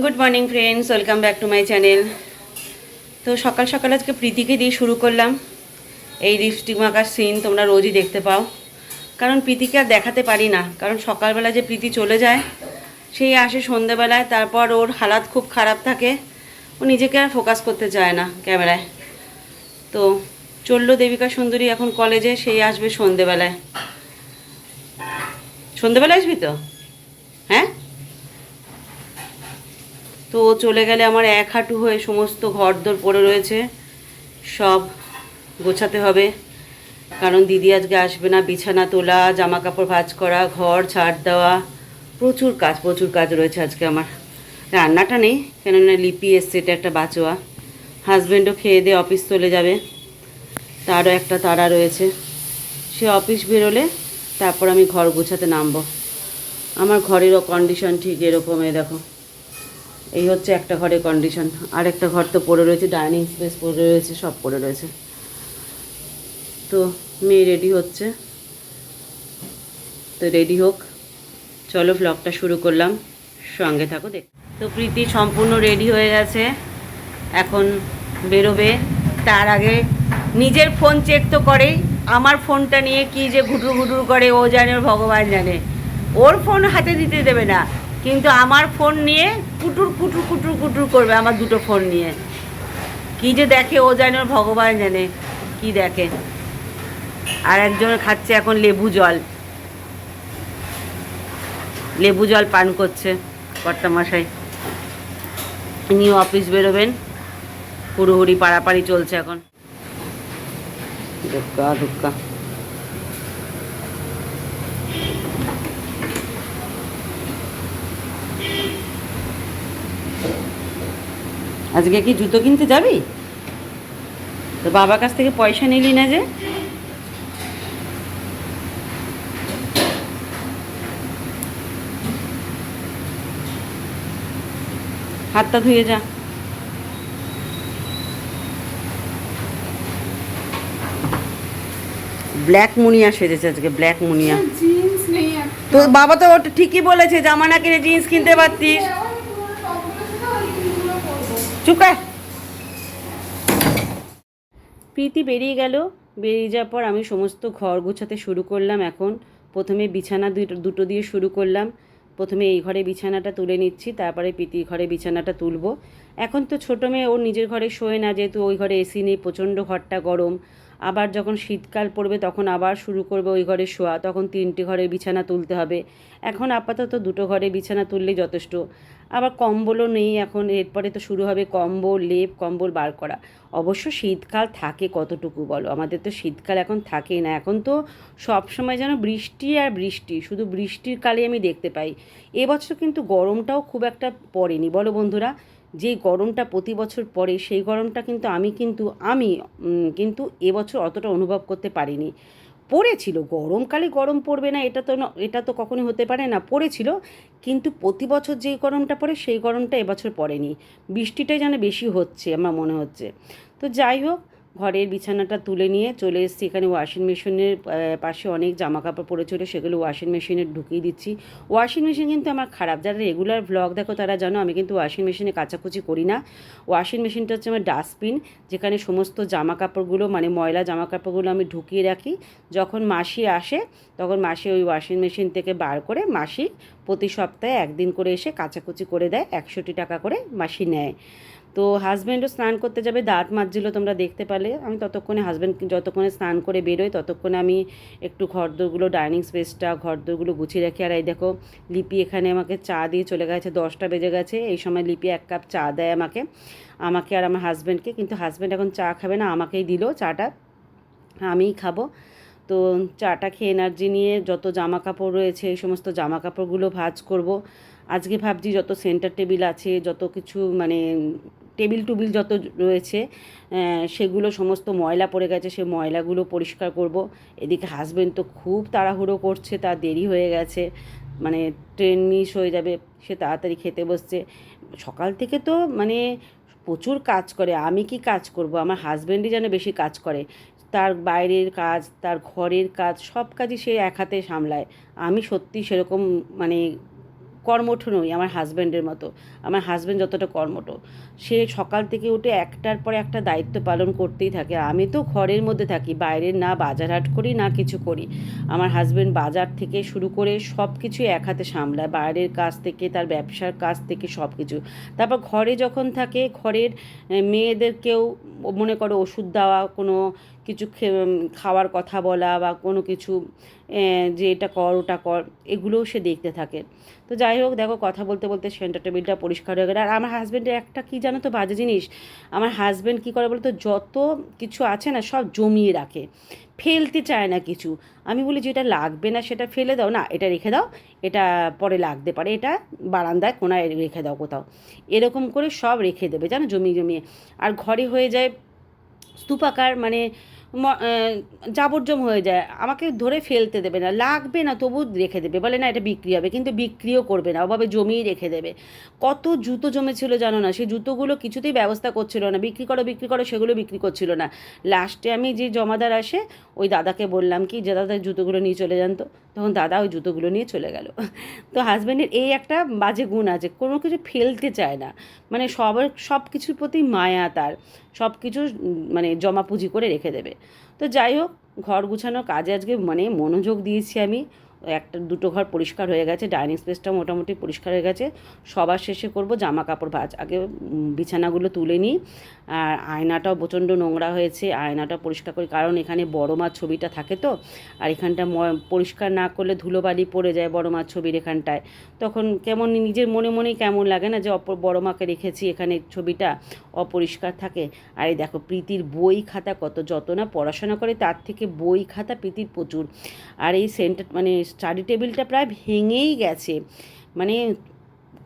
Good morning friends welcome back to my channel তো সকাল সকাল আজকে প্রীতিকে দিয়ে শুরু করলাম। এই লিপস্টিক মাখার সিন তোমরা রোজই দেখতে পাও। কারণ প্রীতিকে আর দেখাতে পারি না। কারণ সকালবেলা যে প্রীতি চলে যায়, সেই আসে সন্ধেবেলায়, তারপর ওর হালাত খুব খারাপ থাকে। ও নিজেকে আর ফোকাস করতে চায় না ক্যামেরায়। তো চলল দেবিকা সুন্দরী এখন কলেজে সেই আসবে সন্ধেবেলায়। সন্ধেবেলায় আসবি তো? হ্যাঁ? তো চলে গেলে আমার এক হাঁটু হয়ে সমস্ত ঘরদোর পড়ে রয়েছে। সব গোছাতে হবে। কারণ দিদি আজকে আসবে না, বিছানা তোলা জামা কাপড় ভাজ করা, ঘর ঝাড় দেওয়া। প্রচুর কাজ প্রচুর কাজ রয়েছে আজকে আমার। রান্নাটা নেই, কেননা লিপি এসছে, এটা একটা বাঁচোয়া। হাজব্যান্ডও খেয়ে দিয়ে অফিস চলে যাবে। তারও একটা তারা রয়েছে। সে অফিস বেরোলে তারপর আমি ঘর গোছাতে নামবো। আমার ঘরেরও কন্ডিশন ঠিক এরকম এই দেখো। এই হচ্ছে একটা ঘরের কন্ডিশন আর একটা ঘর তো পড়ে রয়েছে ডাইনিং স্পেস পড়ে রয়েছে, সব পড়ে রয়েছে। তো মেয়ে রেডি হচ্ছে। তো রেডি হোক। চলো ভ্লগটা শুরু করলাম। সঙ্গে থাকো, দেখ। তো প্রীতি সম্পূর্ণ রেডি হয়ে গেছে। এখন বেরোবে। তার আগে নিজের ফোন চেক তো করেই। আমার ফোনটা নিয়ে কি যে ঘুটুর ঘুটুর করে, ও জানে, ওর ভগবান জানে। ওর ফোন হাতে দিতে দেবে না। কিন্তু আমার ফোন নিয়ে কুটুর কুটুর কুটুর কুটুর করবে আমার দুটো ফোন নিয়ে। কি যে দেখে ও জানে ওর ভগবান জানে, কি দেখে। আর একজন খাচ্ছে এখন লেবু জল। লেবু জল পান করছে কর্তামশাই। ইনিও অফিস বেরোবেন, হুড়োহুড়ি পাড়াপাড়ি চলছে এখন। ধুক্কা ধুক্কা আজকে কি জুতো কিনতে যাবি? তো বাবার কাছ থেকে পয়সা নিলি না যে? হাতটা ধুয়ে যা। ব্ল্যাক মুনিয়া সেজেছে আজকে ব্ল্যাক মুনিয়া। তো বাবা তো ওটা ঠিকই বলেছে জামা না কিনে জিন্স কিনতে পারতিস ওই পুরো টপগুলোর সাথে ওই জিন্সগুলো পরবো। চুকায় প্রীতি বেরিয়ে গেল। বেরিয়ে যাওয়ার পর আমি সমস্ত ঘর গোছাতে শুরু করলাম এখন। প্রথমে বিছানা দুটো দিয়ে শুরু করলাম। প্রথমে এই ঘরে বিছানাটা তুলে নিচ্ছি, তারপরে প্রীতির ঘরে বিছানাটা তুলবো। এখন তো ছোটো মেয়ে, ওর নিজের ঘরে শোয় না, যেহেতু ওই ঘরে এসি নেই, প্রচণ্ড ঘরটা গরম। আবার যখন শীতকাল পড়বে, তখন আবার শুরু করবে ওই ঘরে শোয়া। তখন তিনটে ঘরে বিছানা তুলতে হবে। এখন আপাতত দুটো ঘরে বিছানা তুললেই যথেষ্ট। আবার কম্বলও নেই এখন, এরপরে তো শুরু হবে কম্বল, লেপ, কম্বল বার করা। অবশ্য শীতকাল থাকে কতটুকু বলো? আমাদের তো শীতকাল এখন থাকেই না। এখন তো সব সময় যেন বৃষ্টি আর বৃষ্টি, শুধু বৃষ্টির কালে আমি দেখতে পাই। এবছর কিন্তু গরমটাও খুব একটা পড়েনি। বলো বন্ধুরা যে গরমটা প্রতি বছর পড়ে, সেই গরমটা কিন্তু আমি কিন্তু আমি কিন্তু এবছর অতটা অনুভব করতে পারিনি। পড়েছিল, গরমকালে গরম পড়বে না, এটা তো এটা তো কখনোই হতে পারে না, পড়েছিল, কিন্তু প্রতি বছর যেই গরমটা পড়ে, সেই গরমটা এবছর পড়েনি। বৃষ্টিটাই যেন বেশি হচ্ছে, আমার মনে হচ্ছে। তো যাই হোক ঘরের বিছানাটা তুলে নিয়ে চলে এসেছি। এখানে ওয়াশিং মেশিনের পাশে অনেক জামা কাপড় পড়ে ছিল সেগুলো ওয়াশিং মেশিনে ঢুকিয়ে দিচ্ছি। ওয়াশিং মেশিন কিন্তু আমার খারাপ। যারা রেগুলার ব্লগ দেখো তারা জানো, আমি কিন্তু ওয়াশিং মেশিনে কাচাকুচি করি না। ওয়াশিং মেশিনটা হচ্ছে আমার ডাস্টবিন যেখানে সমস্ত জামা কাপড়গুলো মানে ময়লা জামা কাপড়গুলো আমি ঢুকিয়ে রাখি। যখন মাসি আসে, তখন মাসি ওই ওয়াশিং মেশিন থেকে বার করে মাসি প্রতি সপ্তাহে একদিন করে এসে কাচাকুচি করে দেয় একশোটি টাকা করে মাসি নেয়। তো হাজব্যান্ডও স্নান করতে যাবে, দাঁত মাজছিল তোমরা দেখতে পেলে। আমি ততক্ষণে হাজব্যান্ড যতক্ষণে স্নান করে বেরোই, ততক্ষণে আমি একটু ঘরদোরগুলো ডাইনিং স্পেসটা ঘরদোরগুলো গুছিয়ে রাখি। আর এই দেখো, লিপি এখানে আমাকে চা দিয়ে চলে গেছে, দশটা বেজে গেছে। এই সময় লিপি এক কাপ চা দেয় আমাকে আমাকে আর আমার হাজব্যান্ডকে কিন্তু হাজব্যান্ড এখন চা খাবে না, আমাকেই দিল চাটা। আমিই খাব। তো চাটা খেয়ে এনার্জি নিয়ে যত জামা কাপড় রয়েছে, এই সমস্ত জামা কাপড়গুলো ভাজ করব। আজকে ভাবছি যত সেন্টার টেবিল আছে, যত কিছু মানে টেবিল টুবিল যত রয়েছে সেগুলো সমস্ত ময়লা পড়ে গেছে, সে ময়লাগুলো পরিষ্কার করব। এদিকে হাজব্যান্ড তো খুব তাড়াহুড়ো করছে তার দেরি হয়ে গেছে মানে ট্রেন মিস হয়ে যাবে, সে তাড়াতাড়ি খেতে বসছে। সকাল থেকে তো মানে প্রচুর কাজ করে, আমি কি কাজ করব? আমার হাজব্যান্ডই যেন বেশি কাজ করে। তার বাইরের কাজ, তার ঘরের কাজ, সব কাজই সে এক হাতে সামলায়। আমি সত্যি সেরকম মানে কর্মঠ নই, আমার হাজব্যান্ডের মতো। আমার হাজব্যান্ড যতটা কর্মঠ, সে সকাল থেকে উঠে একটার পর একটা দায়িত্ব পালন করতেই থাকে। আমি তো ঘরের মধ্যে থাকি, বাইরের না বাজার হাট করি, না কিছু করি। আমার হাজব্যান্ড বাজার থেকে শুরু করে সব কিছুই এক হাতে সামলায়। বাইরের কাজ থেকে, তার ব্যবসার কাজ থেকে সব কিছু তারপর ঘরে যখন থাকে, ঘরের মেয়েদেরকেও মনে করো ওষুধ দেওয়া, কোনো কিছু খাওয়ার কথা বলা বা কোনো কিছু যে এটা কর, ওটা কর, এগুলোও সে দেখতে থাকে। তো যাই হোক, দেখো কথা বলতে বলতে সেন্টার টেবিলটা পরিষ্কার হয়ে গেল। আর আমার হাজব্যান্ডের একটা কী জানো তো বাজে জিনিস? আমার হাজব্যান্ড কী করে বলতো, যত কিছু আছে না সব জমিয়ে রাখে। ফেলতে চায় না কিছু। আমি বলি যেটা লাগবে না, সেটা ফেলে দাও। না, এটা রেখে দাও। এটা পরে লাগতে পারে। এটা বারান্দায়, কোনায় রেখে দাও কোথাও। এরকম করে সব রেখে দেবে, জানো, জমিয়ে জমিয়ে। আর ঘরে হয়ে যায় স্তূপাকার মানে ম- আহ, জাবরজম হয়ে যায়। আমাকে ধরে ফেলতে দেবে না। লাগবে না তবু রেখে দেবে। বলে না এটা বিক্রি হবে। কিন্তু বিক্রিও করবে না। ওভাবে জমিয়ে রেখে দেবে। কত জুতো জমেছিল জানো না? সেই জুতোগুলো কিছুতেই ব্যবস্থা করছিল না। বিক্রি করো বিক্রি করো সেগুলো বিক্রি করছিল না। লাস্টে আমি যে জমাদার আসে ওই দাদাকে বললাম কি যে দাদা জুতোগুলো নিয়ে চলে যান তো। তখন দাদা ওই জুতোগুলো নিয়ে চলে গেল। তো হাজব্যান্ডের এই একটা বাজে গুণ আছে, কোনো কিছু ফেলতে চায় না। মানে সবার, সব কিছুর প্রতি মায়া তার, সব কিছু মানে জমা পুঁজি করে রেখে দেবে। তো যাই হোক, ঘর গুছানোর কাজে আজকে মানে মনোযোগ দিয়েছি আমি। একটা, দুটো ঘর পরিষ্কার হয়ে গেছে, ডাইনিং স্পেসটা মোটামুটি পরিষ্কার হয়ে গেছে। সবার শেষে করব জামা কাপড় ভাজ। আগে বিছানাগুলো তুলে নিই। আর আয়নাটাও প্রচণ্ড নোংরা হয়েছে, আয়নাটা পরিষ্কার করি। কারণ এখানে বড় মাছ ছবিটা থাকে তো, আর এখানটা পরিষ্কার না করলে ধুলোবালি পড়ে যায় বড় মাছ ছবির এখানটায়। তখন কেমন নিজের মনে মনেই কেমন লাগে না যে, অপর, বড় মাকে রেখেছি, এখানে ছবিটা অপরিষ্কার থাকে। আর এই দেখো, প্রীতির বই খাতা কত যত না, পড়াশোনা করে তার থেকে বই খাতা প্রীতির প্রচুর। আর এই সেন্টার মানে স্টাডি টেবিলটা প্রায় ভেঙেই গেছে। মানে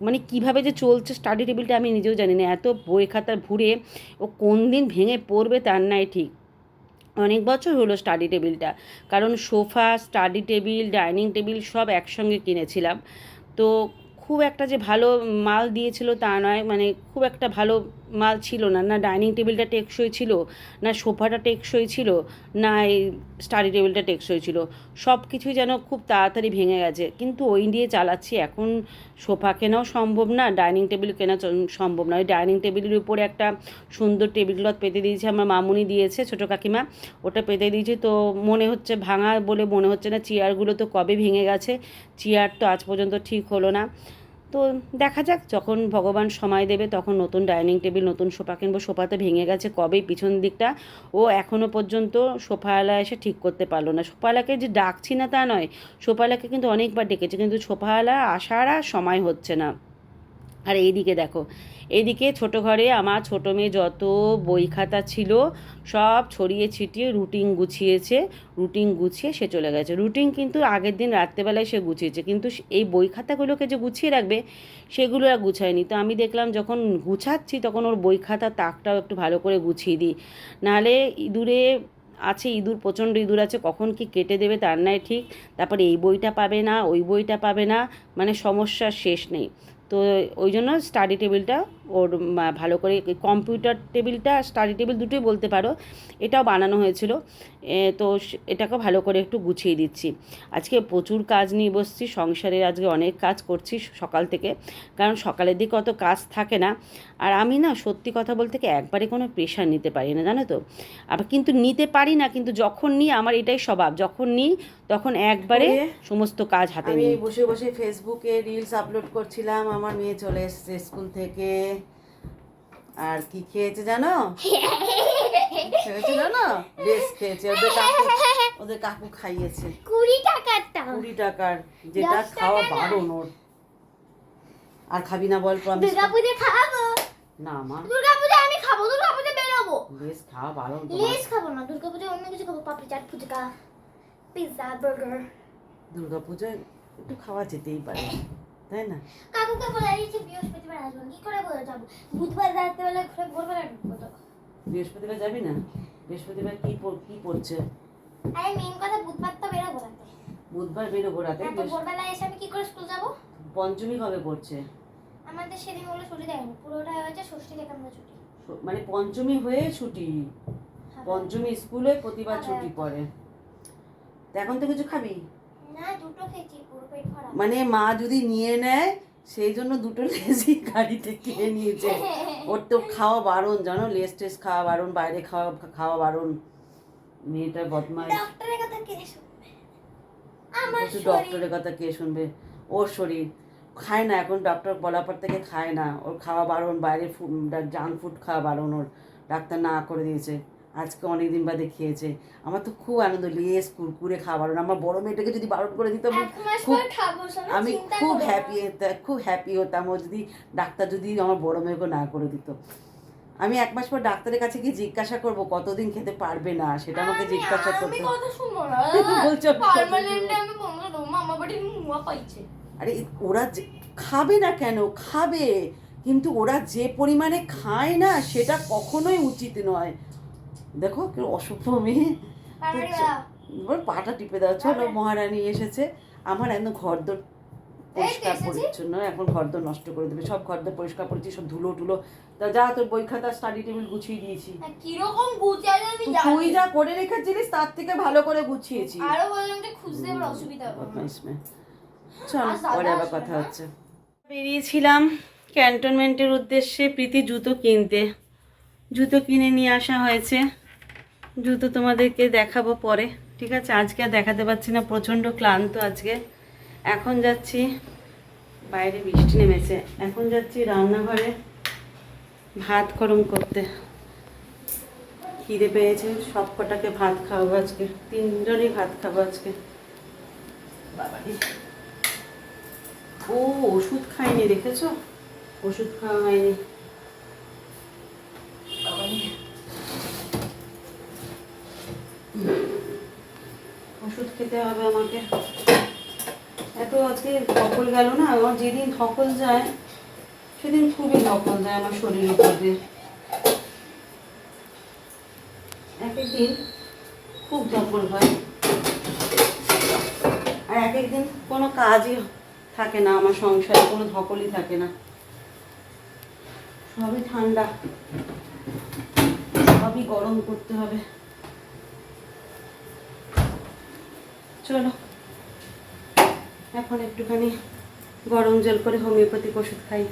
মানে কীভাবে যে চলছে স্টাডি টেবিলটা আমি নিজেও জানি না। এত বই খাতা ভুড়ে ও কোন দিন ভেঙে পড়বে তার নাই ঠিক। অনেক বছর হলো স্টাডি টেবিলটা কারণ sofa study table dining table সব একসঙ্গে কিনেছিলাম। তো খুব একটা যে ভালো মাল দিয়েছিল তা নয় মানে খুব একটা ভালো মাল ছিল না। না ডাইনিং টেবিলটা টেকসই ছিল, না সোফাটা টেকসই ছিল, না এই স্টাডি টেবিলটা টেকসই ছিল। সব কিছুই যেন খুব তাড়াতাড়ি ভেঙে গেছে। কিন্তু ওই দিয়ে চালাচ্ছি, এখন সোফা কেনাও সম্ভব না, ডাইনিং টেবিল কেনা সম্ভব না। ওই ডাইনিং টেবিলের উপরে একটা সুন্দর টেবিল ক্লথ পেতে দিয়েছে, আমার মামুনি দিয়েছে, ছোটো কাকিমা। ওটা পেতে দিয়েছি, তো মনে হচ্ছে ভাঙা বলে মনে হচ্ছে না, চেয়ারগুলো তো কবে ভেঙে গেছে? চেয়ার তো আজ পর্যন্ত ঠিক হলো না। তো দেখা যাক, যখন ভগবান সময় দেবে, তখন নতুন ডাইনিং টেবিল, নতুন সোফা কিনবো সোফাতে ভেঙে গেছে কবে পিছন দিকটা, ও এখনও পর্যন্ত সোফাওয়ালা এসে ঠিক করতে পারল না। সোফাওয়ালাকে যে ডাকছি না তা নয়, সোফাওয়ালাকে কিন্তু অনেকবার ডেকেছে, কিন্তু সোফাওয়ালা আসার আর সময় হচ্ছে না। আর এইদিকে দেখো এদিকে ছোট ঘরে আমার ছোট মেয়ে যত বই খাতা ছিল সব ছড়িয়ে ছিটিয়ে রুটিন গুছিয়েছে, রুটিন গুছিয়ে সে চলে গেছে। রুটিন কিন্তু আগের দিন রাত্রেবেলায় সে গুছিয়েছে, কিন্তু এই বই খাতাগুলোকে যে গুছিয়ে রাখবে, সেগুলো আর গুছায়নি। তো আমি দেখলাম যখন গুছাচ্ছি তখন ওর বই খাতা তাকটাও একটু ভালো করে গুছিয়ে দিই। নাহলে ইঁদুরে আছে, ইঁদুর, প্রচণ্ড ইঁদুর আছে, কখন কি কেটে দেবে তার নাই ঠিক। তারপরে এই বইটা পাবে না, ওই বইটা পাবে না মানে সমস্যার শেষ নেই। তো ওই জন্য স্টাডি টেবিলটা ওর ভালো করে কম্পিউটার টেবিলটা স্টাডি টেবিল দুটোই বলতে পারো এটাও বানানো হয়েছিল। তো এটাকে ভালো করে একটু গুছিয়ে দিচ্ছি। আজকে প্রচুর কাজ নিয়ে বসছি সংসারের আজকে অনেক কাজ করছি সকাল থেকে। কারণ সকালের দিকে অত কাজ থাকে না। আর আমি না সত্যি কথা বলতে কি একবারে কোনো প্রেশার নিতে পারি না জানো তো? আবার কিন্তু নিতে পারি না কিন্তু যখন নিই আমার এটাই স্বভাব। যখন নিই তখন একবারে সমস্ত কাজ হাতে নিই। বসে বসে ফেসবুকে রিলস আপলোড করছিলাম আমার মেয়ে চলে এসেছে স্কুল থেকে। আর কি খেয়েছে জানো? খেয়েছে জানো? বেশ খেয়েছে। ওদের কাকু ওদের কাকু খাইয়েছে। কুড়ি টাকারটা কুড়ি টাকার যেটা খাওয়া। বারণ ওর। আর খাবি না বল প্রমিস দুর্গা পুজো খাব? না মা। দুর্গাপুজো আমি খাব দুর্গাপুজে বেরোবো। বেশ খাওয়া বারণ লেস খাব না দুর্গাপুজো অন্য কিছু খাব পাপড়ি চাট ফুচকা পিৎজা বার্গার দুর্গা পুজোয় একটু খাওয়া যেতেই পারে। তাই না? কাকুকে বলে দিয়েছি বৃহস্পতিবার আসব কি করে বলে যাব? বুধবার রাত্রেবেলা ঘুরে ভোরবেলা ঢুকবো তো। বৃহস্পতিবার যাবি না? বৃহস্পতিবার কি কি পড়ছে? আরে মেন কথা বুধবার তো বেরোবো রাতে। বুধবার বেরোবো রাতে? ভোরবেলা এসে আমি কি করে স্কুল যাব? পঞ্চমী কবে পড়ছে? আমাদের সেদিন ওগুলো ছুটি দেয়নি পুরোটা হয়েছে ষষ্ঠী থেকে আমরা ছুটি। মানে পঞ্চমী হয়ে ছুটি। পঞ্চমী স্কুলে প্রতিবার। ছুটি পড়ে। এখন তো কিছু খাবি? মানে মা যদি নিয়ে নেয় সেই জন্য দুটো লেজই গাড়িতে কিনে নিয়েছে। ওর তো খাওয়া বারণ জানো লেস টেস খাওয়া বারণ বাইরে খাওয়া খাওয়া বারণ। মেয়েটা বদমাইশ। ডক্টরের কথা কে শুনবে? আমার বলছে শরীর। ডক্টরের কথা কে শুনবে? ওর শরীর। খায় না এখন ডক্টর বলার পর থেকে খায় না। ওর খাওয়া বারণ বাইরে জাঙ্ক ফুড খাওয়া বারণ ওর। ডাক্তার না করে দিয়েছে। আজকে অনেক দিন বাদে খেয়েছে। আমার তো খুব আনন্দ লেস কুরকুরে খাবার। আমার বড় মেয়েটাকে যদি বারণ করে দিত আমি খুব আমি খুব। হ্যাপি খুব হ্যাপি হতাম। ও যদি ডাক্তার যদি আমার বড় মেয়েকে না করে দিত। আমি এক মাস পর ডাক্তারের কাছে গিয়ে জিজ্ঞাসা করব কতদিন খেতে পারবে না? সেটা আমাকে জিজ্ঞাসা করতে বলছো আরে ওরা খাবে না কেন? খাবে। কিন্তু ওরা যে পরিমাণে খায় না সেটা কখনোই উচিত নয়। দেখো কি অসভ্য মেয়ে। ওর পাটা টিপে দাও। চলো মহারানী এসেছে। আমার একদম ঘরদোর পরিষ্কার। পরিচ্ছন্ন। এখন ঘর ঘরদোর নষ্ট করে দেবে। সব ঘরদোর পরিষ্কার করেছি সব ধুলো টুলো। তা যা তোর বই খাতা স্টাডি টেবিল গুছিয়ে দিয়েছি। কীরকম গুছিয়ে তুই- যা করে রেখেছিলিস তার থেকে ভালো করে গুছিয়েছি। আরও বললাম যে খুঁজতে আমার অসুবিধা হবে চল পরে আবার কথা হচ্ছে। বেরিয়েছিলাম ক্যান্টনমেন্টের উদ্দেশ্যে প্রীতি জুতো কিনতে। জুতো কিনে নিয়ে আসা হয়েছে। জুতো তোমাদেরকে দেখাবো পরে, ঠিক আছে? আজকে আর দেখাতে পারছি না, প্রচণ্ড ক্লান্ত আজকে। এখন যাচ্ছি, বাইরে বৃষ্টি নেমেছে। এখন যাচ্ছি রান্নাঘরে ভাত গরম করতে। খিদে পেয়েছে, সব কটাকে ভাত খাওয়াবো আজকে। তিনজনই ভাত খাব আজকে। ও, ওষুধ খাইনি দেখেছ? ওষুধ খাওয়া হয়নি। বাবারে। ওষুধ খেতে হবে আমাকে। এত আজকে ধকল গেল না, আমার যেদিন ধকল যায়, সেদিন খুবই ধকল যায় আমার শরীরের উপর দিয়ে এক একদিন খুব ধকল হয়। আর এক একদিন কোনো কাজই থাকে না, আমার সংসারে কোনো ধকলই থাকে না। সবই ঠান্ডা। সবই গরম করতে হবে। চলো। এখন একটুখানি গরম জল করে হোমিওপ্যাথিক ওষুধ খাই।